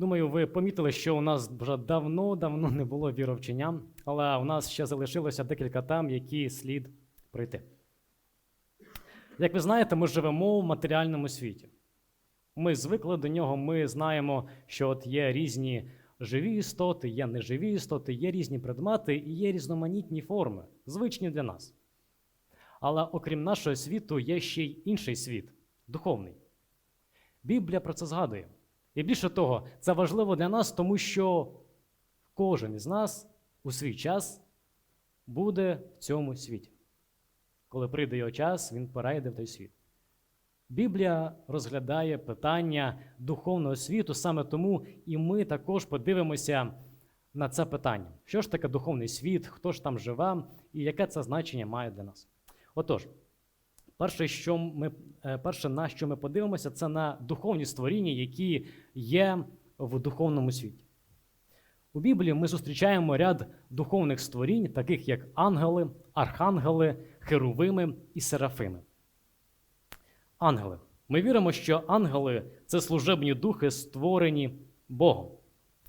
Думаю, ви помітили, що у нас вже давно-давно не було віровчення, але у нас ще залишилося декілька тем, які слід пройти. Як ви знаєте, ми живемо в матеріальному світі. Ми звикли до нього, ми знаємо, що от є різні живі істоти, є неживі істоти, є різні предмети і є різноманітні форми, звичні для нас. Але окрім нашого світу, є ще й інший світ духовний. Біблія про це згадує. І більше того, це важливо для нас, тому що кожен із нас у свій час буде в цьому світі. Коли прийде його час, він перейде в той світ. Біблія розглядає питання духовного світу, саме тому і ми також подивимося на це питання. Що ж таке духовний світ, хто ж там живе і яке це значення має для нас? Отож, перше, що ми, е, перше, на що ми подивимося, це на духовні створіння, які є в духовному світі. У Біблії ми зустрічаємо ряд духовних створінь, таких як ангели, архангели, херувими і серафими. Ангели. Ми віримо, що ангели це служебні духи, створені Богом.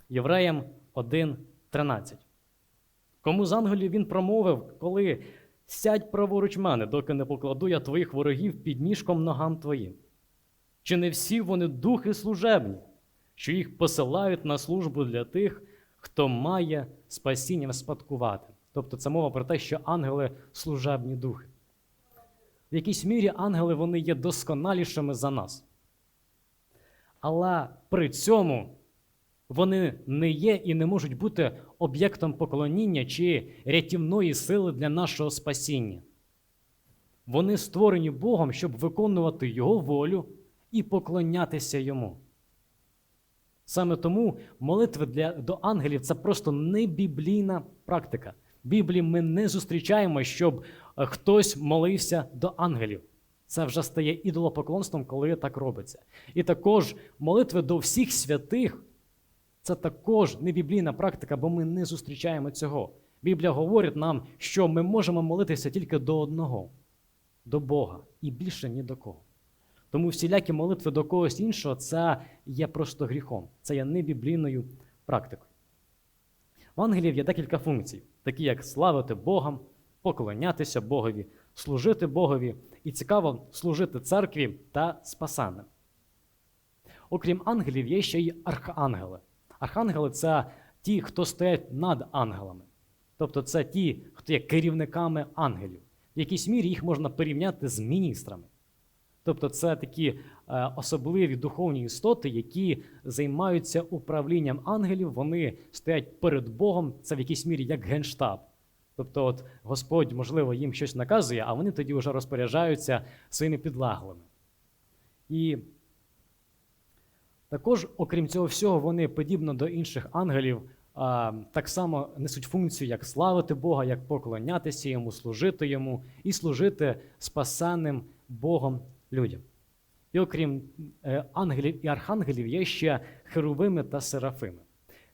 Євреям 1.13. Кому з ангелів він промовив, коли сядь праворуч мене, доки не покладу я твоїх ворогів під ніжком ногам твоїм. Чи не всі вони духи служебні, що їх посилають на службу для тих, хто має спасіння спадкувати? Тобто це мова про те, що ангели служебні духи. В якійсь мірі ангели вони є досконалішими за нас. Але при цьому вони не є і не можуть бути об'єктом поклоніння чи рятівної сили для нашого спасіння. Вони створені Богом, щоб виконувати Його волю і поклонятися Йому. Саме тому молитви для, до ангелів це просто не біблійна практика. В Біблії ми не зустрічаємо, щоб е, хтось молився до ангелів. Це вже стає ідолопоклонством, коли так робиться. І також молитви до всіх святих це також не біблійна практика, бо ми не зустрічаємо цього. Біблія говорить нам, що ми можемо молитися тільки до одного, до Бога, і більше ні до кого. Тому всілякі молитви до когось іншого це є просто гріхом, це є не біблійною практикою. В ангелів є декілька функцій, такі як славити Богом, поклонятися Богові, служити Богові і цікаво служити церкві та спасанним. Окрім ангелів, є ще й архангели. Архангели це ті, хто стоять над ангелами. Тобто це ті, хто є керівниками ангелів. В якійсь мірі їх можна порівняти з міністрами. Тобто це такі е, особливі духовні істоти, які займаються управлінням ангелів, вони стоять перед Богом, це в якійсь мірі як генштаб. Тобто, от Господь, можливо, їм щось наказує, а вони тоді вже розпоряджаються своїми підлаглими. І також, окрім цього всього, вони, подібно до інших ангелів, так само несуть функцію, як славити Бога, як поклонятися йому, служити йому і служити спасенним Богом людям. І окрім е, ангелів і архангелів, є ще херовими та серафими.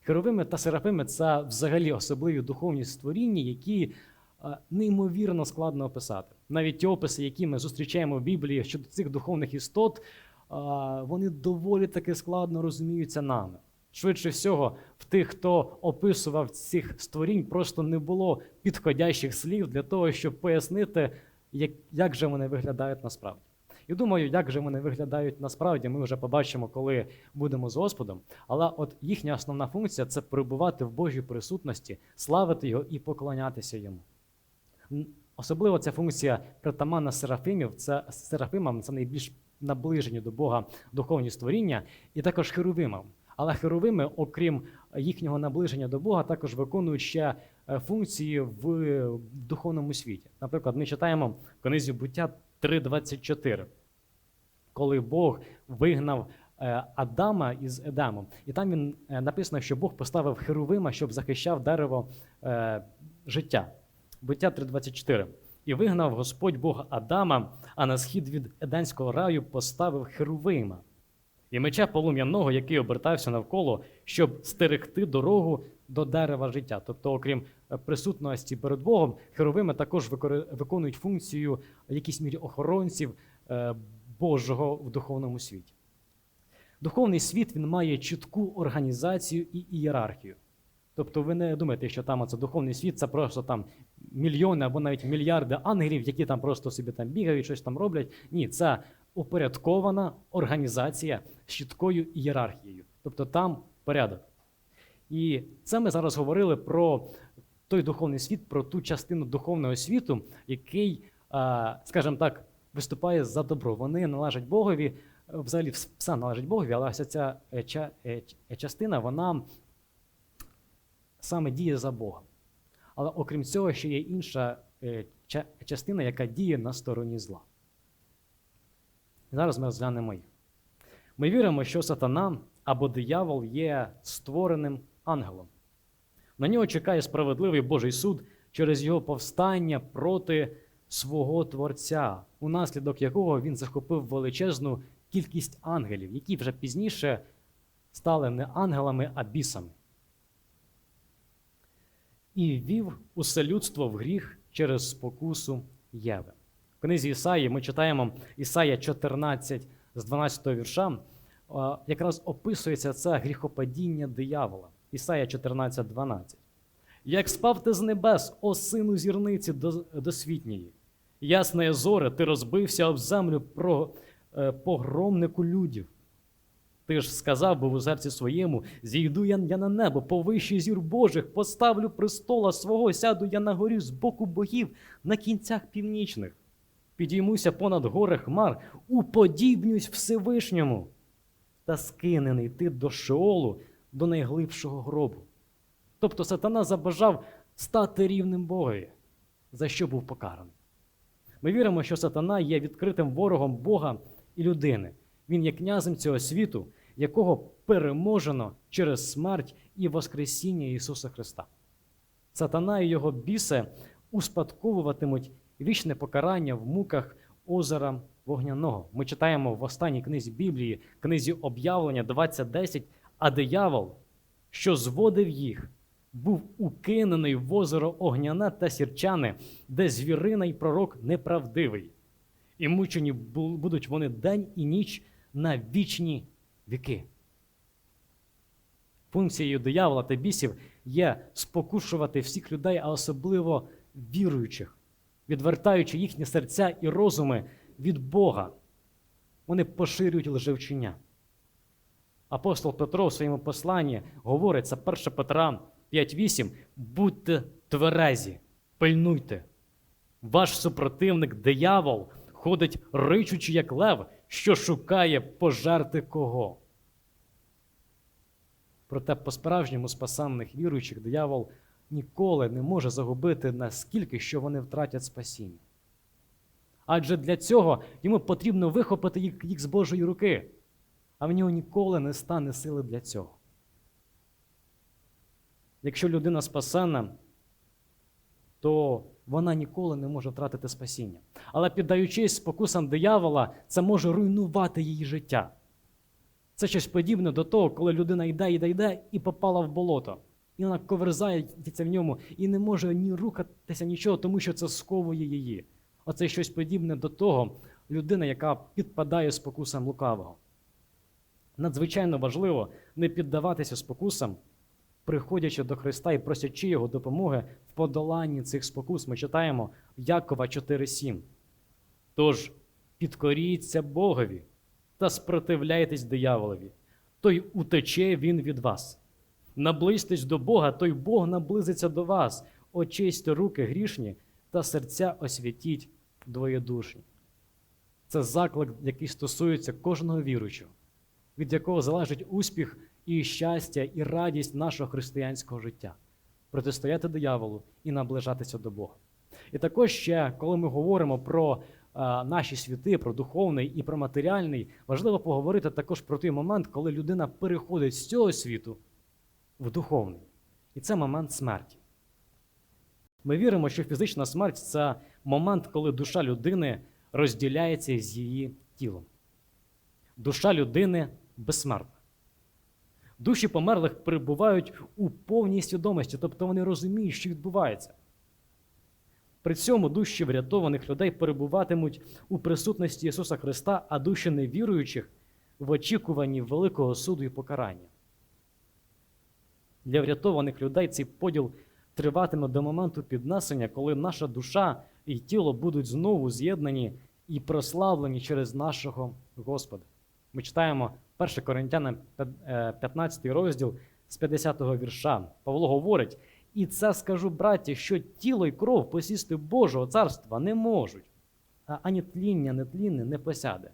Херовими та серафими це взагалі особливі духовні створіння, які е, неймовірно складно описати. Навіть ті описи, які ми зустрічаємо в Біблії щодо цих духовних істот, вони доволі таки складно розуміються нами. Швидше всього, в тих, хто описував цих створінь, просто не було підходящих слів для того, щоб пояснити, як, як же вони виглядають насправді. І думаю, як же вони виглядають насправді, ми вже побачимо, коли будемо з Господом. Але от їхня основна функція це перебувати в Божій присутності, славити його і поклонятися йому. Особливо ця функція притаманна серафимів, це серафимам це найбільш наближені до Бога духовні створіння, і також херовимам. Але херовими, окрім їхнього наближення до Бога, також виконують ще е, функції в духовному світі. Наприклад, ми читаємо в книзі буття 3.24, коли Бог вигнав е, Адама із Едемом. І там він е, написано, що Бог поставив херовима, щоб захищав дерево життя. Буття 3.24. І вигнав Господь Бог Адама, а на схід від Еденського раю поставив херовима і меча полум'яного, який обертався навколо, щоб стерегти дорогу до дерева життя. Тобто, окрім е, присутності перед Богом, херовими також виконують функцію в якійсь мірі охоронців е, Божого в духовному світі. Духовний світ він має чітку організацію і ієрархію. Тобто ви не думаєте, що там це духовний світ, це просто там мільйони або навіть мільярди ангелів, які там просто собі там бігають, щось там роблять. Ні, це упорядкована організація з чіткою ієрархією. Тобто там порядок. І це ми зараз говорили про той духовний світ, про ту частину духовного світу, який, скажімо так, виступає за добро. Вони належать Богові, е, взагалі вс- все належить Богові, але ось ця е, е, е, частина, вона саме діє за Бога. Але окрім цього, ще є інша е, частина, яка діє на стороні зла. Зараз ми розглянемо їх. Ми віримо, що сатана або диявол є створеним ангелом. На нього чекає справедливий Божий суд через його повстання проти свого Творця, унаслідок якого він захопив величезну кількість ангелів, які вже пізніше стали не ангелами, а бісами. І ввів усе людство в гріх через спокусу Єви. В книзі Ісаї ми читаємо Ісая 14 з 12 вірша. Якраз описується це гріхопадіння диявола. Ісая 14, 12. Як спав ти з небес, о сину зірниці досвітньої, ясне зоре, ти розбився об землю про е, погромнику людів. Ти ж сказав був у серці своєму: зійду я, я на небо, повище зір Божих, поставлю престола свого, сяду я на горі з боку богів на кінцях північних. Підіймуся понад гори хмар, уподібнюсь Всевишньому, та скинений ти до Шеолу, до найглибшого гробу. Тобто сатана забажав стати рівним Богові, за що був покараний. Ми віримо, що сатана є відкритим ворогом Бога і людини. Він є князем цього світу, якого переможено через смерть і Воскресіння Ісуса Христа. Сатана і його біси успадковуватимуть вічне покарання в муках озера вогняного. Ми читаємо в останній книзі Біблії, книзі об'явлення 20.10, а диявол, що зводив їх, був укинений в озеро огняне та сірчане, де звірина й пророк неправдивий. І мучені будуть вони день і ніч на вічні віки. Функцією диявола та бісів є спокушувати всіх людей, а особливо віруючих, відвертаючи їхні серця і розуми від Бога. Вони поширюють лжевчення. Апостол Петро в своєму посланні говорить, це 1 Петра 5.8, будьте тверезі, пильнуйте. Ваш супротивник диявол ходить ричучи, як лев, що шукає пожерти кого. Проте по-справжньому спасенних віруючих диявол ніколи не може загубити наскільки, що вони втратять спасіння. Адже для цього йому потрібно вихопити їх, їх з Божої руки, а в нього ніколи не стане сили для цього. Якщо людина спасена, то вона ніколи не може втратити спасіння. Але піддаючись спокусам диявола, це може руйнувати її життя. Це щось подібне до того, коли людина йде, йде, йде і попала в болото. І вона коверзається в ньому і не може ні рухатися нічого, тому що це сковує її. Оце щось подібне до того людина, яка підпадає спокусам лукавого. Надзвичайно важливо не піддаватися спокусам, приходячи до Христа і просячи Його допомоги в подоланні цих спокус. Ми читаємо Якова 4.7. Тож підкоріться Богові та спротивляйтесь дияволові, той утече він від вас. Наблизьтесь до Бога, той Бог наблизиться до вас. Очисьте руки грішні та серця освятіть двоєдушні. Це заклик, який стосується кожного віруючого, від якого залежить успіх і щастя, і радість нашого християнського життя, протистояти дияволу і наближатися до Бога. І також ще, коли ми говоримо про а, наші світи, про духовний і про матеріальний, важливо поговорити також про той момент, коли людина переходить з цього світу в духовний. І це момент смерті. Ми віримо, що фізична смерть це момент, коли душа людини розділяється з її тілом. Душа людини безсмертна. Душі померлих перебувають у повній свідомості, тобто вони розуміють, що відбувається. При цьому душі врятованих людей перебуватимуть у присутності Ісуса Христа, а душі невіруючих в очікуванні великого суду і покарання. Для врятованих людей цей поділ триватиме до моменту піднесення, коли наша душа і тіло будуть знову з'єднані і прославлені через нашого Господа. Ми читаємо 1 Коринтянам е, 15 розділ з 50 го вірша. Павло говорить: і це скажу, браті, що тіло й кров посісти Божого царства не можуть, а ані тління, нетлінне не посяде.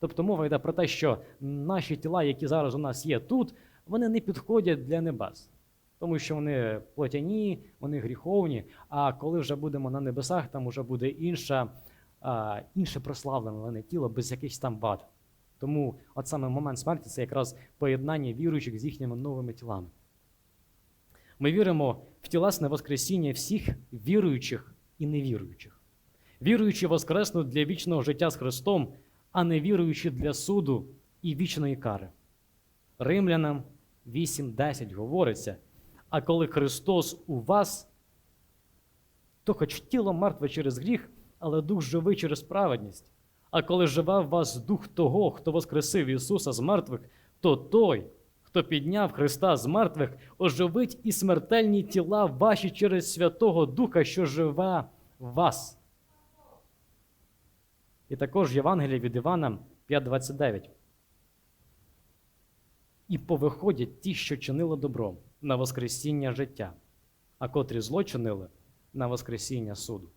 Тобто мова йде про те, що наші тіла, які зараз у нас є тут, вони не підходять для небес, тому що вони плотяні, вони гріховні. А коли вже будемо на небесах, там вже буде інша, а, інше прославлене тіло без якихось там вад. Тому от саме момент смерті це якраз поєднання віруючих з їхніми новими тілами. Ми віримо в тілесне воскресіння всіх віруючих і невіруючих. Віруючі воскреснуть для вічного життя з Христом, а не віруючі для суду і вічної кари. Римлянам 8.10 говориться: а коли Христос у вас, то хоч тіло мертве через гріх, але дух живий через праведність. А коли живе в вас дух того, хто воскресив Ісуса з мертвих, то той, хто підняв Христа з мертвих, оживить і смертельні тіла ваші через Святого Духа, що живе в вас. І також Євангелія від Івана 5.29. І повиходять ті, що чинили добро на Воскресіння життя, а котрі зло чинили на Воскресіння суду.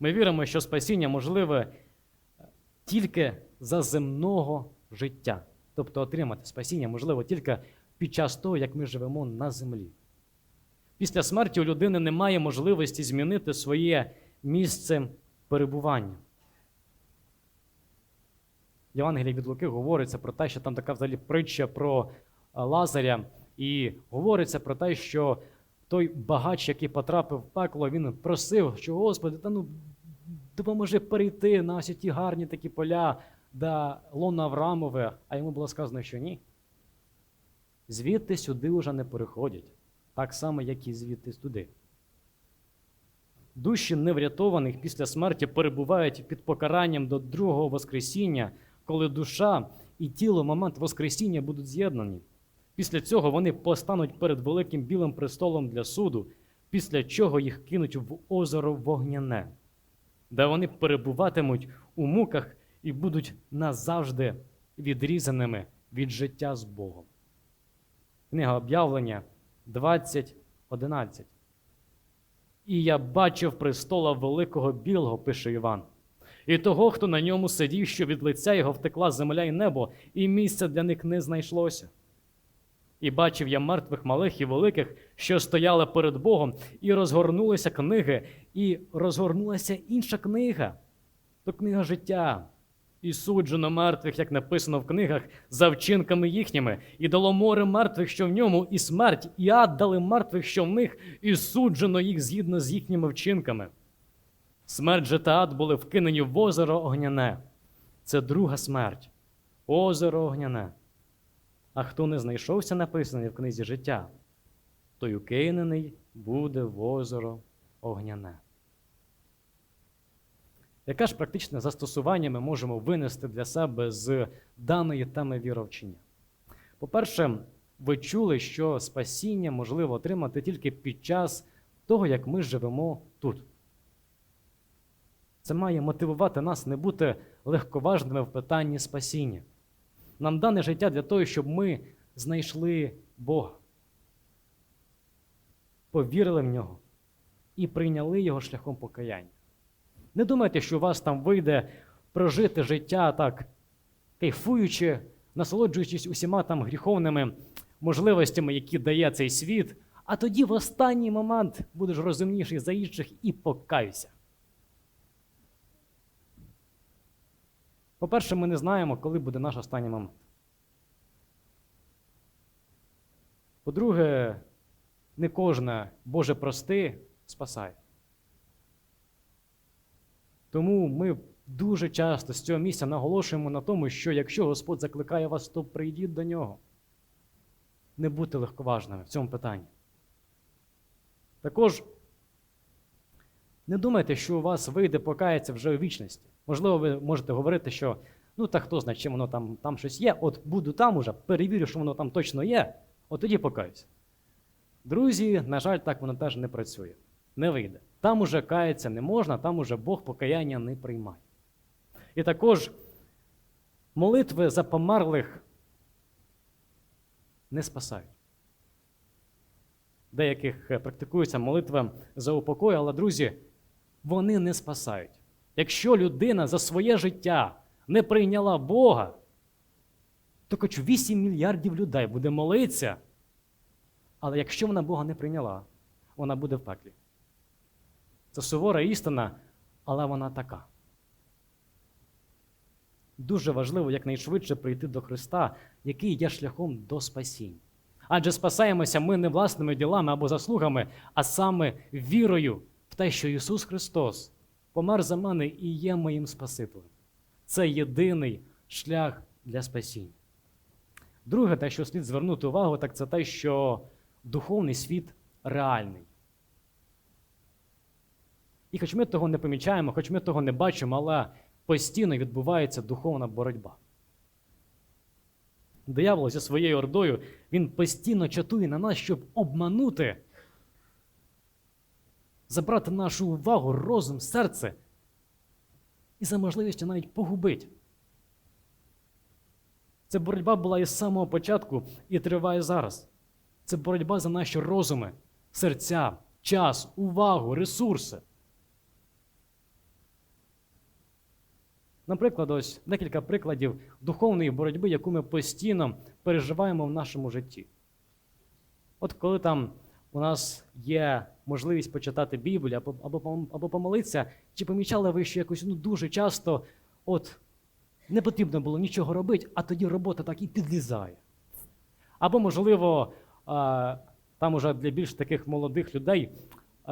Ми віримо, що спасіння можливе тільки за земного життя. Тобто отримати спасіння можливо тільки під час того, як ми живемо на землі. Після смерті у людини немає можливості змінити своє місце перебування. В Євангелії від Луки говориться про те, що там така взагалі притча про Лазаря, і говориться про те, що той багач, який потрапив в пекло, він просив, що Господи, та ну допоможи перейти на ось ті гарні такі поля до лона Аврамове, а йому було сказано, що ні. Звідти сюди вже не переходять, так само, як і звідти туди. Душі неврятованих після смерті перебувають під покаранням до другого Воскресіння, коли душа і тіло в момент Воскресіння будуть з'єднані. Після цього вони постануть перед великим білим престолом для суду, після чого їх кинуть в озеро вогняне, де вони перебуватимуть у муках і будуть назавжди відрізаними від життя з Богом. Книга об'явлення 20.11. І я бачив престола великого білого, пише Іван, і того, хто на ньому сидів, що від лиця його втекла земля і небо, і місця для них не знайшлося. І бачив я мертвих малих і великих, що стояли перед Богом, і розгорнулися книги, і розгорнулася інша книга то книга життя. І суджено мертвих, як написано в книгах, за вчинками їхніми, і дало море мертвих, що в ньому, і смерть, і ад дали мертвих, що в них, і суджено їх згідно з їхніми вчинками. Смерть же та ад були вкинені в озеро огняне. Це друга смерть, озеро огняне. А хто не знайшовся написаний в книзі життя, той укинений буде в озеро огняне. Яке ж практичне застосування ми можемо винести для себе з даної теми віровчення? По-перше, ви чули, що спасіння можливо отримати тільки під час того, як ми живемо тут. Це має мотивувати нас не бути легковажними в питанні спасіння. Нам дане життя для того, щоб ми знайшли Бога, повірили в нього і прийняли його шляхом покаяння. Не думайте, що у вас там вийде прожити життя так, кайфуючи, насолоджуючись усіма там гріховними можливостями, які дає цей світ, а тоді в останній момент будеш розумніший за інших і покаюся. По-перше, ми не знаємо, коли буде наш останній момент. По-друге, не кожне Боже прости спасає. Тому ми дуже часто з цього місця наголошуємо на тому, що якщо Господь закликає вас, то прийдіть до нього. Не будьте легковажними в цьому питанні. Також не думайте, що у вас вийде покаятися вже у вічності. Можливо, ви можете говорити, що Ну, та хто знає, чи воно там, там щось є. От буду там уже, перевірю, що воно там точно є, от тоді покаюсь. Друзі, на жаль, так воно теж не працює. Не вийде. Там уже каятися не можна, там уже Бог покаяння не приймає. І також молитви за померлих не спасають. Деяких е, практикуються молитви за упокой, але, друзі, вони не спасають. Якщо людина за своє життя не прийняла Бога, то хоч 8 мільярдів людей буде молитися. Але якщо вона Бога не прийняла, вона буде в пеклі. Це сувора істина, але вона така. Дуже важливо якнайшвидше прийти до Христа, який є шляхом до спасіння. Адже спасаємося ми не власними ділами або заслугами, а саме вірою те, що Ісус Христос помер за мене і є моїм Спасителем. Це єдиний шлях для спасіння. Друге, те, що слід звернути увагу, так це те, що духовний світ реальний. І хоч ми того не помічаємо, хоч ми того не бачимо, але постійно відбувається духовна боротьба. Диявол зі своєю ордою він постійно чатує на нас, щоб обманути, забрати нашу увагу, розум, серце і за можливістю навіть погубити. Ця боротьба була із самого початку і триває зараз. Це боротьба за наші розуми, серця, час, увагу, ресурси. Наприклад, ось декілька прикладів духовної боротьби, яку ми постійно переживаємо в нашому житті. От коли там у нас є можливість почитати Біблію або, або, або помолитися, чи помічали ви, що якось ну, дуже часто от, не потрібно було нічого робити, а тоді робота так і підлізає. Або, можливо, там уже для більш таких молодих людей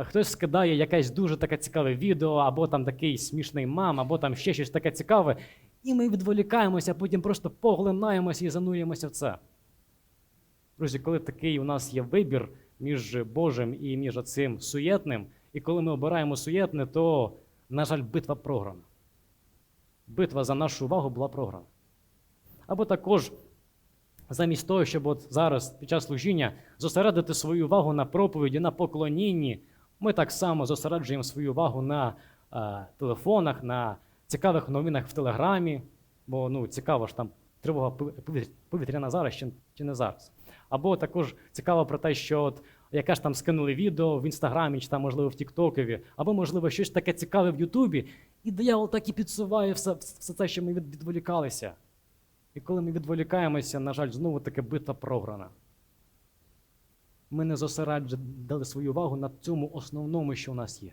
хтось скидає якесь дуже таке цікаве відео, або там такий смішний мам, або там ще щось таке цікаве, і ми відволікаємося, а потім просто поглинаємося і занурюємося в це. Друзі, коли такий у нас є вибір між Божим і між цим суєтним, і коли ми обираємо суєтне, то, на жаль, битва програна. Битва за нашу увагу була програна. Або також, замість того, щоб от зараз під час служіння зосередити свою увагу на проповіді, на поклонінні, ми так само зосереджуємо свою увагу на е, телефонах, на цікавих новинах в Телеграмі, бо ну, цікаво ж там тривога повітря- повітряна зараз чи, чи не зараз. Або також цікаво про те, що от яке ж там скинули відео в інстаграмі, чи там, можливо, в Тіктокові, або, можливо, щось таке цікаве в Ютубі, і диявол так і підсуває все, все це, що ми відволікалися. І коли ми відволікаємося, на жаль, знову таки битва програна. Ми не зосереджували свою увагу на цьому основному, що у нас є.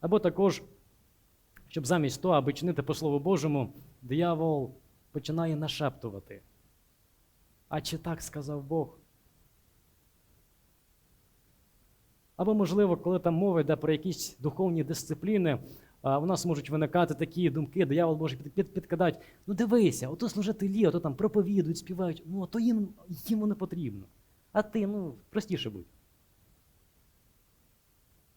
Або також, щоб замість того, аби чинити по Слову Божому, диявол починає нашептувати. А чи так сказав Бог? Або, можливо, коли там мова йде про якісь духовні дисципліни, у нас можуть виникати такі думки, диявол може під, під, підкидати, ну дивися, ото служителі, ото там проповідують, співають, ну то їм, їм воно потрібно. А ти, ну, простіше будь.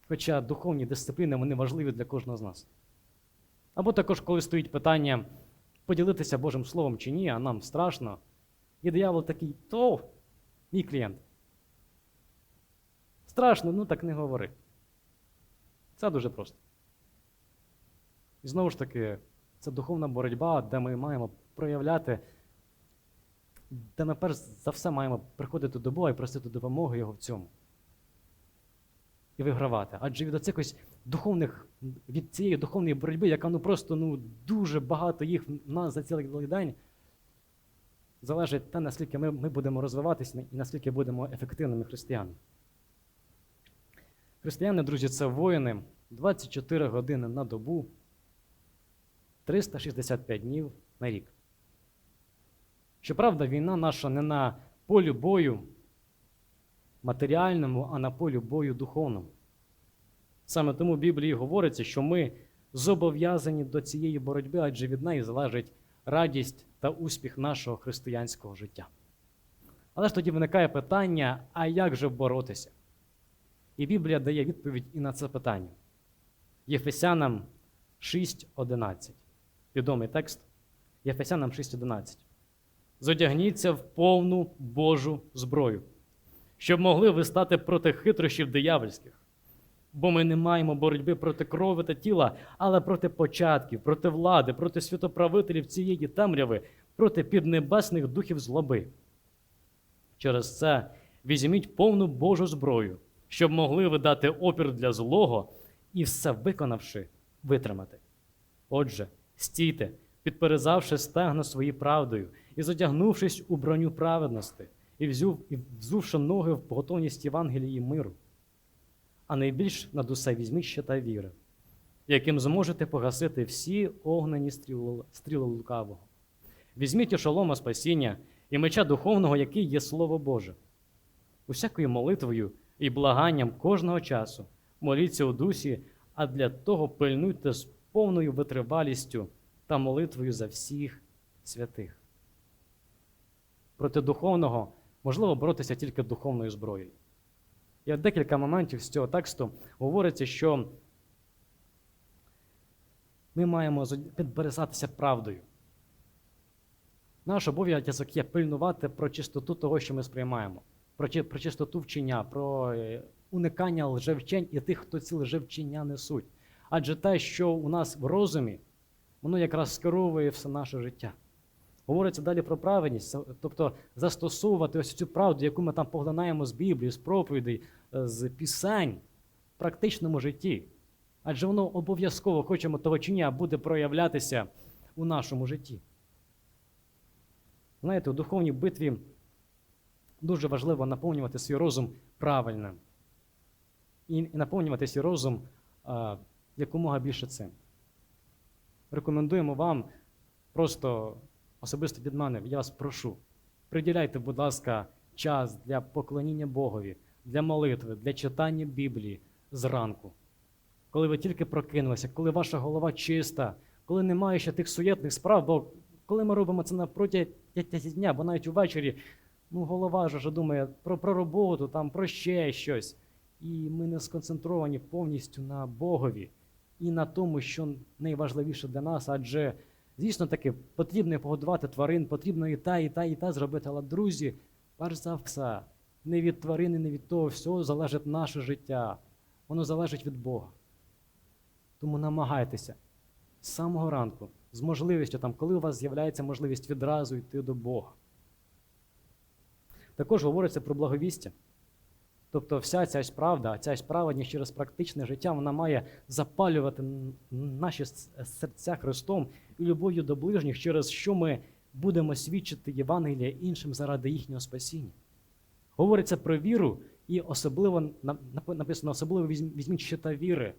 Хоча духовні дисципліни вони важливі для кожного з нас. Або також, коли стоїть питання поділитися Божим Словом чи ні, а нам страшно. І диявол такий, то мій клієнт. Страшно, ну так не говори. Це дуже просто. І знову ж таки, це духовна боротьба, де ми маємо проявляти, де ми перш за все маємо приходити до Бога і просити допомоги Його в цьому. І вигравати. Адже від оцих духовних, від цієї духовної боротьби, яка ну просто ну, дуже багато їх в нас за цілий день, залежить те, наскільки ми, ми будемо розвиватися і наскільки будемо ефективними християнами. Християни, друзі, це воїни 24 години на добу, 365 днів на рік. Щоправда, війна наша не на полі бою матеріальному, а на полі бою духовному. Саме тому в Біблії говориться, що ми зобов'язані до цієї боротьби, адже від неї залежить радість та успіх нашого християнського життя. Але ж тоді виникає питання: а як же боротися? І Біблія дає відповідь і на це питання. Єфесянам 6.11. Відомий текст. Єфесянам 6.11. Зодягніться в повну Божу зброю, щоб могли ви стати проти хитрощів диявольських. Бо ми не маємо боротьби проти крові та тіла, але проти початків, проти влади, проти святоправителів цієї темряви, проти піднебесних духів злоби. Через це візьміть повну Божу зброю, щоб могли ви дати опір для злого і все виконавши, витримати. Отже, стійте, підперезавши стегна свої правдою, і задягнувшись у броню праведності, і взувши ноги в готовність Євангелії миру. А найбільш над усе візьміть щита віри, яким зможете погасити всі огнені стріли, лукавого. Візьміть і шолома спасіння і меча духовного, який є Слово Боже. Усякою молитвою і благанням кожного часу моліться у дусі, а для того пильнуйте з повною витривалістю та молитвою за всіх святих. Проти духовного можливо боротися тільки духовною зброєю. І от декілька моментів з цього тексту говориться, що ми маємо підберезатися правдою. Наш обов'язок є пильнувати про чистоту того, що ми сприймаємо, про, про чистоту вчення, про е, уникання лжевчень і тих, хто ці лжевчення несуть. Адже те, що у нас в розумі, воно якраз скеровує все наше життя. Говориться далі про праведність, тобто застосовувати ось цю правду, яку ми там поглинаємо з Біблії, з проповідей, е, з пісень в практичному житті. Адже воно обов'язково, хочемо того чи ні, буде проявлятися у нашому житті. Знаєте, у духовній битві дуже важливо наповнювати свій розум правильним. І, наповнювати свій розум а, якомога більше цим. Рекомендуємо вам просто особисто від мене, я вас прошу, приділяйте, будь ласка, час для поклоніння Богові, для молитви, для читання Біблії зранку. Коли ви тільки прокинулися, коли ваша голова чиста, коли немає ще тих суєтних справ, бо коли ми робимо це протязі дня, бо навіть увечері, ну голова вже думає про, про роботу, там, про ще щось. І ми не сконцентровані повністю на Богові і на тому, що найважливіше для нас, адже Звісно таки, потрібно погодувати тварин, потрібно і та, і та, і та зробити. Але, друзі, перш за все, не від тварини, не від того всього залежить наше життя. Воно залежить від Бога. Тому намагайтеся з самого ранку, з можливістю, там, коли у вас з'являється можливість відразу йти до Бога. Також говориться про благовістя. Тобто вся ця ось правда, ця ось праведність через практичне життя, вона має запалювати наші серця Христом і любов'ю до ближніх, через що ми будемо свідчити Євангелія іншим заради їхнього спасіння. Говориться про віру, і особливо написано, особливо візьміть щита віри.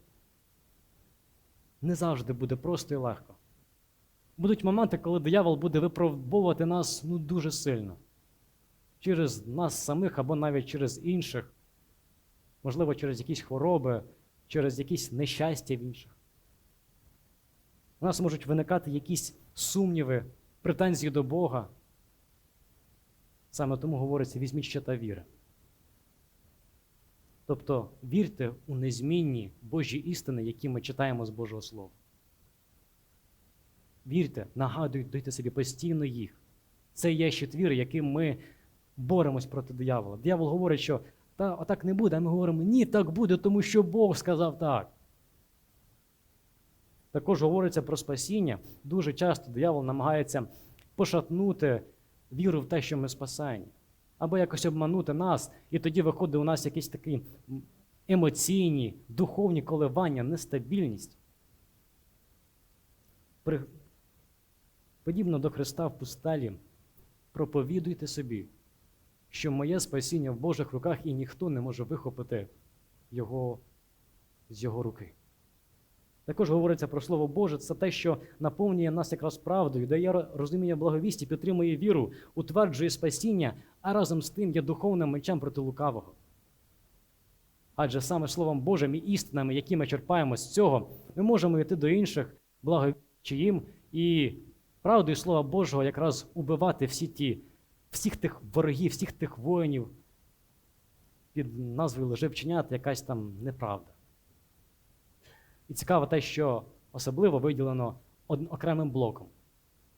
Не завжди буде просто і легко. Будуть моменти, коли диявол буде випробовувати нас ну, дуже сильно. Через нас самих або навіть через інших можливо, через якісь хвороби, через якісь нещастя в інших. У нас можуть виникати якісь сумніви, претензії до Бога. Саме тому говориться, візьміть щита віри. Тобто вірте у незмінні Божі істини, які ми читаємо з Божого Слова. Вірте, нагадуйте собі постійно їх. Це є щит віри, яким ми боремось проти диявола. Диявол говорить, що та отак не буде. А ми говоримо, ні, так буде, тому що Бог сказав так. Також говориться про спасіння. Дуже часто диявол намагається пошатнути віру в те, що ми спасаємо. Або якось обманути нас, і тоді виходить у нас якісь такі емоційні, духовні коливання, нестабільність. Подібно до Христа в пустелі, проповідуйте собі що моє спасіння в Божих руках і ніхто не може вихопити його з його руки. Також говориться про Слово Боже, це те, що наповнює нас якраз правдою, дає розуміння благовісті, підтримує віру, утверджує спасіння, а разом з тим є духовним мечем проти лукавого. Адже саме Словом Божим і істинами, які ми черпаємо з цього, ми можемо йти до інших, благовічі їм, і правдою Слова Божого якраз убивати всі ті всіх тих ворогів, всіх тих воїнів під назвою лежи вчиняти якась там неправда. І цікаво те, що особливо виділено окремим блоком.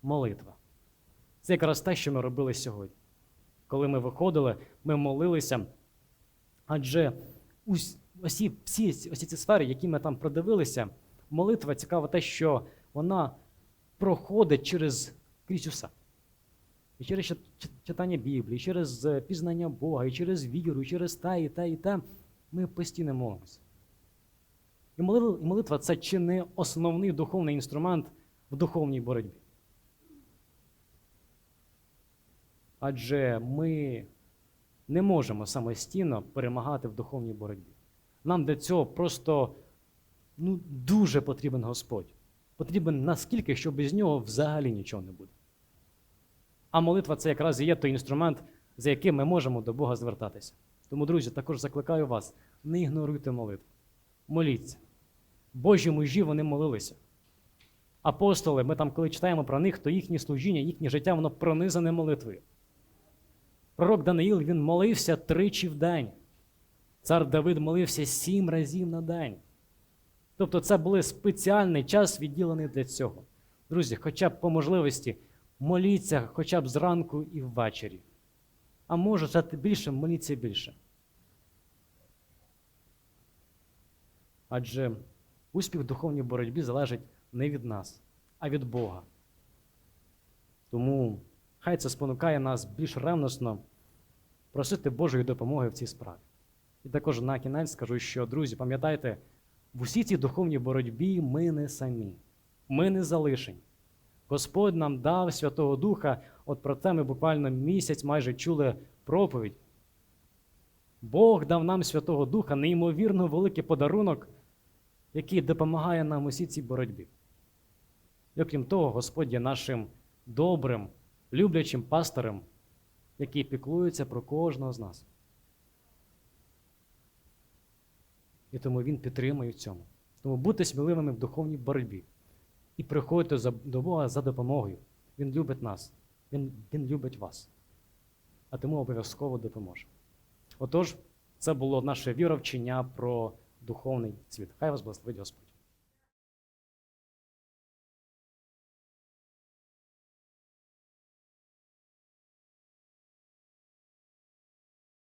молитва. Це якраз те, що ми робили сьогодні. Коли ми виходили, ми молилися. Адже усі, всі ось ці сфери, які ми там продивилися, молитва цікаво те, що вона проходить через крізь усе. І через чит- чит- читання Біблії, і через е, пізнання Бога, і через віру, і через те, і те, і те, ми постійно молимося. І молитва це чи не основний духовний інструмент в духовній боротьбі. Адже ми не можемо самостійно перемагати в духовній боротьбі. Нам для цього просто ну, дуже потрібен Господь. Потрібен наскільки, що без нього взагалі нічого не буде. А молитва це якраз і є той інструмент, за яким ми можемо до Бога звертатися. Тому, друзі, також закликаю вас: не ігноруйте молитву. Моліться. Божі мужі вони молилися. Апостоли, ми там, коли читаємо про них, то їхнє служіння, їхнє життя, воно пронизане молитвою. Пророк Даниїл він молився тричі в день. Цар Давид молився сім разів на день. Тобто це був спеціальний час, відділений для цього. Друзі, хоча б по можливості моліться хоча б зранку і ввечері. А може, стати більше, моліться більше. Адже успіх в духовній боротьбі залежить не від нас, а від Бога. Тому хай це спонукає нас більш ревносно просити Божої допомоги в цій справі. І також на кінець скажу, що, друзі, пам'ятайте, в усій цій духовній боротьбі ми не самі, ми не залишені. Господь нам дав Святого Духа, от про це ми буквально місяць майже чули проповідь. Бог дав нам Святого Духа, неймовірно великий подарунок, який допомагає нам усій цій боротьбі. І окрім того, Господь є нашим добрим, люблячим пастором, який піклується про кожного з нас. І тому Він підтримує в цьому. Тому будьте сміливими в духовній боротьбі і приходьте до Бога за допомогою. Він любить нас, Він, він любить вас. А тому обов'язково допоможе. Отож, це було наше віровчення про духовний світ. Хай вас благословить Господь.